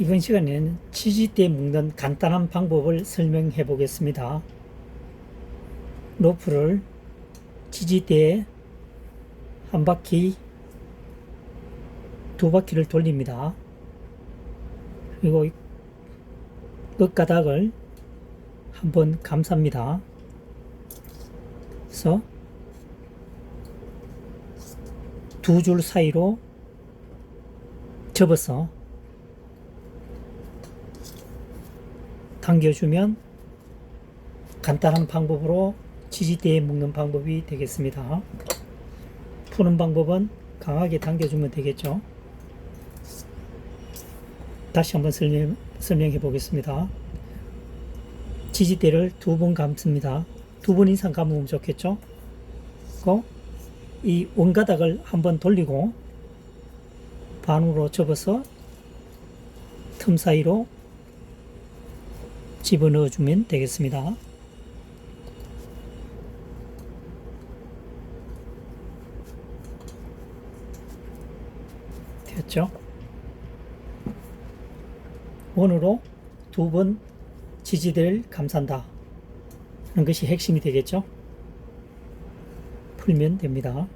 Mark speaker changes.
Speaker 1: 이번 시간에는 치즈대 묶는 간단한 방법을 설명해 보겠습니다. 로프를 치즈대에 한 바퀴, 두 바퀴를 돌립니다. 그리고 끝가닥을 한번 감쌉니다. 그래서 두 줄 사이로 접어서 당겨주면 간단한 방법으로 지지대에 묶는 방법이 되겠습니다. 푸는 방법은 강하게 당겨주면 되겠죠. 다시 한번 설명, 설명해 보겠습니다. 지지대를 두 번 감습니다. 두 번 이상 감으면 좋겠죠. 이 원가닥을 한번 돌리고 반으로 접어서 틈 사이로 집어넣어 주면 되겠습니다. 됐죠? 원으로 두 번 지지대를 감싼다. 하는 것이 핵심이 되겠죠? 풀면 됩니다.